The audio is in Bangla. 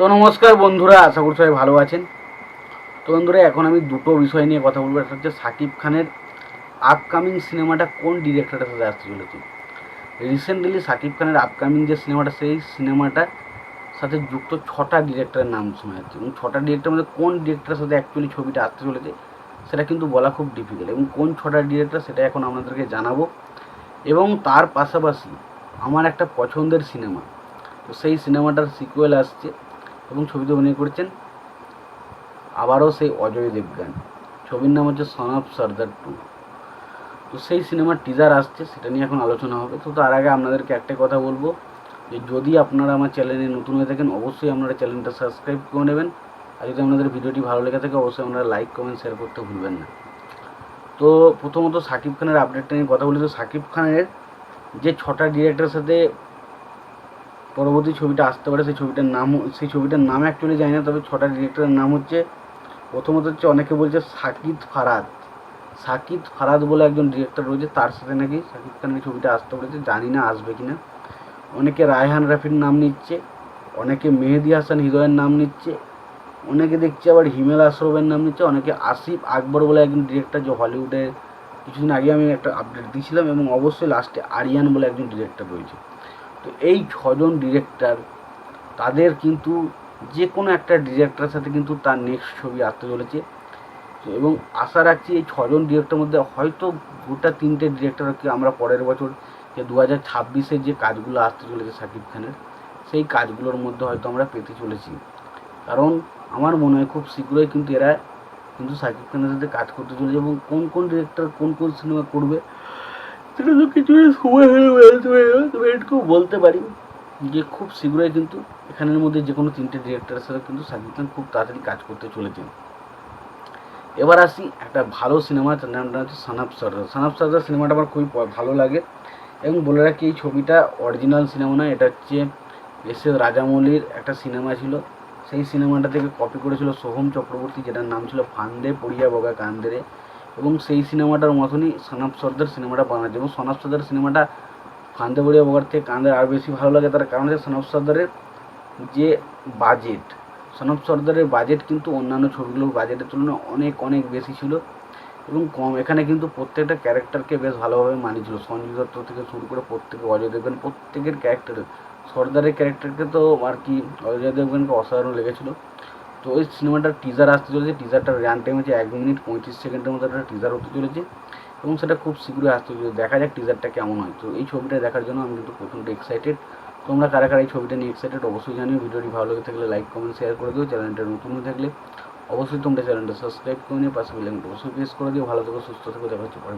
তো নমস্কার বন্ধুরা, আশা করি সবাই ভালো আছেন। তো বন্ধুরা, এখন আমি দুটো বিষয় নিয়ে কথা বলব। একটা হচ্ছে সাকিব খানের আপকামিং সিনেমাটা কোন ডিরেক্টরের সাথে আসতে চলেছে। রিসেন্টলি সাকিব খানের আপকামিং যে সিনেমাটা সেই সিনেমাটার সাথে যুক্ত ছটা ডিরেক্টরের নাম শোনা যাচ্ছে। এবং ছটা ডিরেক্টরের মধ্যে কোন ডিরেক্টরের সাথে অ্যাকচুয়ালি ছবিটা আসতে চলেছে, সেটা কিন্তু বলা খুব ডিফিকাল্ট এবং কোন ছটা ডিরেক্টর সেটা এখন আপনাদেরকে জানাব। এবং তার পাশাপাশি আমার একটা পছন্দের সিনেমা তো সেই সিনেমাটার সিকুয়েল আসছে। এবং ছবিতে অভিনয় করেছেন। আবারও সেই অজয় দেবগান। ছবির নাম হচ্ছে সন অফ সর্দার টু তো সেই সিনেমার টিজার আসছে, সেটা নিয়ে এখন আলোচনা হবে। তো তার আগে আপনাদেরকে একটা কথা বলব, যে যদি আপনারা আমার চ্যানেলে নতুন হয়ে থাকেন, অবশ্যই আপনারা চ্যানেলটা সাবস্ক্রাইব করে নেবেন। আর যদি আপনাদের ভিডিওটি ভালো লেগে থাকে, অবশ্যই আপনারা লাইক কমেন্ট শেয়ার করতে ভুলবেন না। তো প্রথমত সাকিব খানের আপডেটটা নিয়ে কথা বলি। তো সাকিব খানের যে ছটা ডিরেক্টরের সাথে পরবর্তী ছবিটা আসতে পারে, সেই ছবিটার নাম, সেই ছবিটার নাম অ্যাকচুয়ালি জানি না, তবে ছটা ডিরেক্টরের নাম হচ্ছে, প্রথমত হচ্ছে অনেকে বলছে সাকিব ফারাদ। সাকিব ফারাদ বলে একজন ডিরেক্টর রয়েছে, তার সাথে নাকি সাকিব খানের ছবিটা আসতে পারে জানি না আসবে কি না অনেকে রায়হান রাফির নাম নিচ্ছে, অনেকে মেহেদি হাসান হৃদয়ের নাম নিচ্ছে, অনেকে দেখছি আবার হিমেল আশরফের নাম নিচ্ছে, অনেকে আসিফ আকবর বলে একজন ডিরেক্টর যে হলিউডে কিছুদিন আগে আমি একটা আপডেট দিয়েছিলাম এবং অবশ্যই লাস্টে আরিয়ান বলে একজন ডিরেক্টর রয়েছে। তো এই ছজন ডিরেক্টর তাদের কিন্তু যে কোনো একটা ডিরেক্টরের সাথে কিন্তু তার নেক্সট ছবি আসতে চলেছে। এবং আশা রাখছি এই ছজন ডিরেক্টরের মধ্যে হয়তো গোটা তিনটে ডিরেক্টরকে আমরা পরের বছর যে দু হাজার ছাব্বিশে যে কাজগুলো আসতে চলেছে শাকিব খানের, সেই কাজগুলোর মধ্যে হয়তো আমরা পেতে চলেছি। কারণ আমার মনে হয় খুব শীঘ্রই কিন্তু এরা কিন্তু শাকিব খানের সাথে কাজ করতে চলেছে এবং কোন কোন ডিরেক্টর কোন কোন সিনেমা করবে সেটা তো কিছু সময় বলতে পারি যে খুব শীঘ্রই কিন্তু এখানের মধ্যে যে কোনো তিনটে ডিরেক্টরের সাথে কিন্তু শাকিব খান খুব তাড়াতাড়ি কাজ করতে চলেছেন। এবার আসি একটা ভালো সিনেমা তার নামটা হচ্ছে সানাব সর্দার। সানাব সর্দার সিনেমাটা আমার খুবই ভালো লাগে এবং বলে রাখি এই ছবিটা অরিজিনাল সিনেমা নয়, এটা হচ্ছে এস এস রাজামৌলির একটা সিনেমা ছিল। সেই সিনেমাটা থেকে কপি করেছিল সোহম চক্রবর্তী, যেটার নাম ছিল ফান্দে পড়িয়া বগা কান্দেরে। এবং সেই সিনেমাটার মতনই সনাব সর্দার সিনেমাটা বানাচ্ছে এবং সনাব সর্দার সিনেমাটা ফান্দে পড়িয়া বগার থেকে কান্দের আর বেশি ভালো লাগে তার কারণ হচ্ছে সনাব সর্দারের যে বাজেট সনাব সর্দারের বাজেট কিন্তু অন্যান্য ছবিগুলোর বাজেটের তুলনায় অনেক অনেক বেশি ছিল এবং কম। এখানে কিন্তু প্রত্যেকটা ক্যারেক্টারকে বেশ ভালোভাবে মানিয়েছিল সঞ্জয় দত্ত থেকে শুরু করে প্রত্যেকে, অজয় দেবগান, প্রত্যেকের ক্যারেক্টার, সর্দারের ক্যারেক্টারকে তো আর কি অজয় দেবগানকে অসাধারণ লেগেছিল। তো ওই সিনেমাটার টিজার আসতে চলেছে টিজারটার রান টাইম হচ্ছে এক মিনিট পঁয়ত্রিশ সেকেন্ডের মধ্যে একটা টিজার হতে চলেছে এবং সেটা খুব শীঘ্রই আসতে চলেছে। দেখা যাক টিজারটা কেমন হয়। তো এই ছবিটা দেখার জন্য আমি কিন্তু প্রচণ্ড এক্সাইটেড তোমরা কারা কারা এই ছবিটা নিয়ে এক্সাইটেড অবশ্যই জানিও। ভিডিওটি ভালো লেগে থাকলে লাইক কমেন্ট শেয়ার করে দিও। চ্যানেলটা নতুন হয়ে থাকলে অবশ্যই তোমরা চ্যানেলটা সাবস্ক্রাইব করে নিয়ে পাশে বেলাইকনটা অবশ্যই প্রেস করে দিও। ভালো থেকো, সুস্থ থেকো। দেখা হচ্ছে পরে